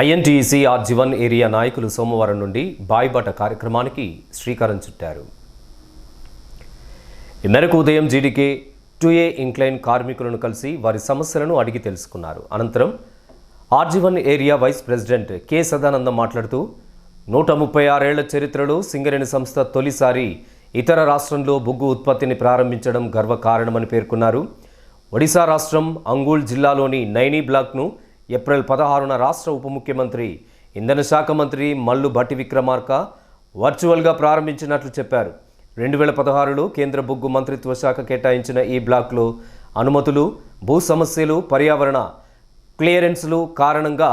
INTUC are Jeevan area నాయకులు సోమవారం నుండి బాయిబాట కార్యక్రమానికి శ్రీకారం చుట్టారు. ఈ మేరకు ఉదయం జీడీకే టూ ఏ ఇంక్లైన్ కార్మికులను కలిసి వారి సమస్యలను అడిగి తెలుసుకున్నారు. అనంతరం RG one area vice president K Sadanandam మాట్లాడుతూ నూట ముప్పై ఆరేళ్ళ చరిత్రలో సింగరేణి సంస్థ తొలిసారి ఇతర రాష్ట్రంలో బొగ్గు ఉత్పత్తిని ప్రారంభించడం గర్వకారణమని పేర్కొన్నారు. ఒడిశా రాష్ట్రం అంగూల్ జిల్లాలోని నైనీ బ్లాక్ను ఏప్రిల్ పదహారున రాష్ట్ర ఉప ముఖ్యమంత్రి ఇంధన శాఖ మంత్రి మల్లు భట్టి విక్రమార్క వర్చువల్గా ప్రారంభించినట్లు చెప్పారు. రెండు వేల పదహారులో కేంద్ర బొగ్గు మంత్రిత్వ శాఖ కేటాయించిన ఈ బ్లాక్లో అనుమతులు భూ సమస్యలు పర్యావరణ క్లియరెన్స్లు కారణంగా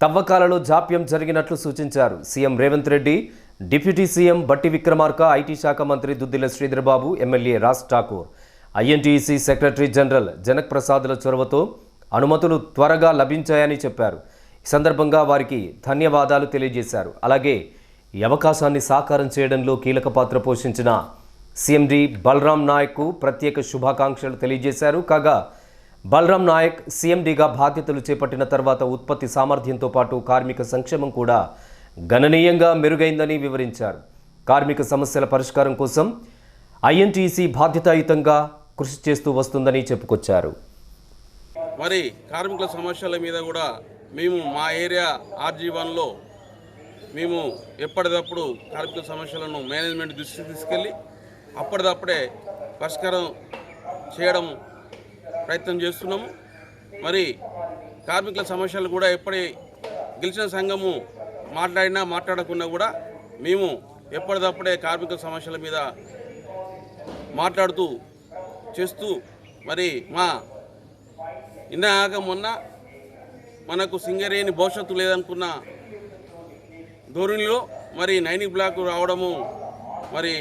తవ్వకాలలో జాప్యం జరిగినట్లు సూచించారు. CM Revanth Reddy deputy CM Bhatti Vikramarka IT శాఖ మంత్రి Duddilla Sridharbabu MLA Raj Thakur. INTEC secretary general Janak ప్రసాద్ల చొరవతో అనుమతులు త్వరగా లభించాయని చెప్పారు. ఈ సందర్భంగా వారికి ధన్యవాదాలు తెలియజేశారు. అలాగే ఈ అవకాశాన్ని సాకారం చేయడంలో కీలక పాత్ర పోషించిన సీఎండి బలరాం నాయక్కు ప్రత్యేక శుభాకాంక్షలు తెలియజేశారు. కాగా బలరాం నాయక్ సీఎండీగా బాధ్యతలు చేపట్టిన తర్వాత ఉత్పత్తి సామర్థ్యంతో పాటు కార్మిక సంక్షేమం కూడా గణనీయంగా మెరుగైందని వివరించారు. కార్మిక సమస్యల పరిష్కారం కోసం ఐఎన్టీసీ బాధ్యతాయుతంగా కృషి చేస్తూ వస్తుందని చెప్పుకొచ్చారు. మరి కార్మికుల సమస్యల మీద కూడా మేము మా ఏరియా ఆర్జీ వన్లో మేము ఎప్పటికప్పుడు కార్మికుల సమస్యలను మేనేజ్మెంట్ దృష్టికి తీసుకెళ్ళి అప్పటిదప్పుడే పరిష్కారం చేయడం ప్రయత్నం చేస్తున్నాము. మరి కార్మికుల సమస్యలు కూడా ఎప్పటి గెలిచిన సంఘము మాట్లాడినా మాట్లాడకున్నా కూడా మేము ఎప్పటిదప్పుడే కార్మికుల సమస్యల మీద మాట్లాడుతూ చేస్తూ మరి మా ఇందాక మొన్న మనకు సింగరేణి భవిష్యత్తు లేదనుకున్న ధోరణిలో మరి నైనిక్ బ్లాక్ రావడము మరి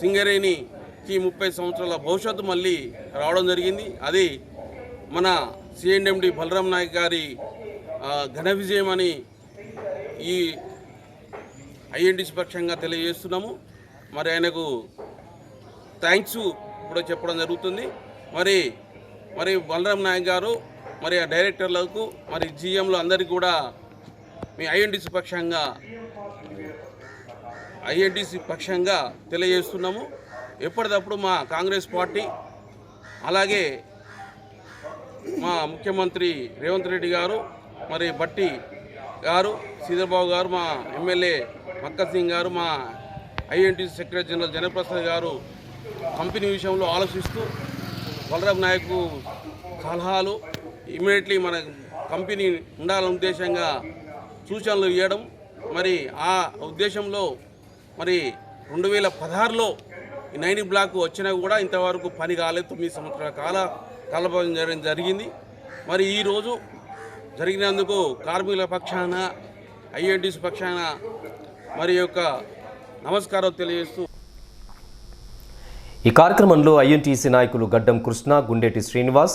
సింగరేణికి ముప్పై సంవత్సరాల భవిష్యత్తు మళ్ళీ రావడం జరిగింది. అది మన సిఎండిఎండి బలరాం నాయక్ గారి ఘన విజయం అని ఈ ఐఎన్టీసీ పక్షంగా తెలియజేస్తున్నాము. మరి ఆయనకు థ్యాంక్స్ కూడా చెప్పడం జరుగుతుంది. మరి మరి బలరాం నాయక్ గారు మరి ఆ డైరెక్టర్లకు మరి జిఎంలు అందరికీ కూడా మీ ఐఎన్టీసీ పక్షంగా ఐఎన్టీసీ పక్షంగా తెలియజేస్తున్నాము. ఎప్పటికప్పుడు మా కాంగ్రెస్ పార్టీ అలాగే మా ముఖ్యమంత్రి రేవంత్ రెడ్డి గారు మరి బట్టి గారు సీధర్బాబు గారు మా ఎమ్మెల్యే మక్కత్ సింగ్ గారు మా ఐఎన్టీసీ సెక్రటరీ జనరల్ జనప్రసాద్ గారు కంపెనీ విషయంలో ఆలోచిస్తూ బలరాం నాయక్ సలహాలు ఇమీడియట్లీ మన కంపెనీ ఉండాలనే ఉద్దేశంగా సూచనలు ఇవ్వడం. మరి ఆ ఉద్దేశంలో మరి రెండు వేల పదహారులో ఈ నైన్ బ్లాక్ వచ్చినా కూడా ఇంతవరకు పని కాలేదు. తొమ్మిది సంవత్సరాల కాల కాలపాలన జరగడం జరిగింది. మరి ఈరోజు జరిగినందుకు కార్మికుల పక్షాన ఐఎన్టీసీ పక్షాన మరి యొక్క నమస్కారం తెలియజేస్తూ ఈ కార్యక్రమంలో ఐఎన్టీసీ నాయకులు గడ్డం కృష్ణ గుండెటి శ్రీనివాస్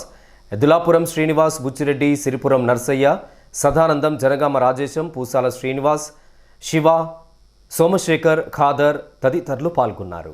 ఎదులాపురం శ్రీనివాస్ బుచ్చిరెడ్డి సిరిపురం నర్సయ్య సదానందం జనగామ రాజేశం పూసాల శ్రీనివాస్ శివ సోమశేఖర్ ఖాదర్ తదితరులు పాల్గొన్నారు.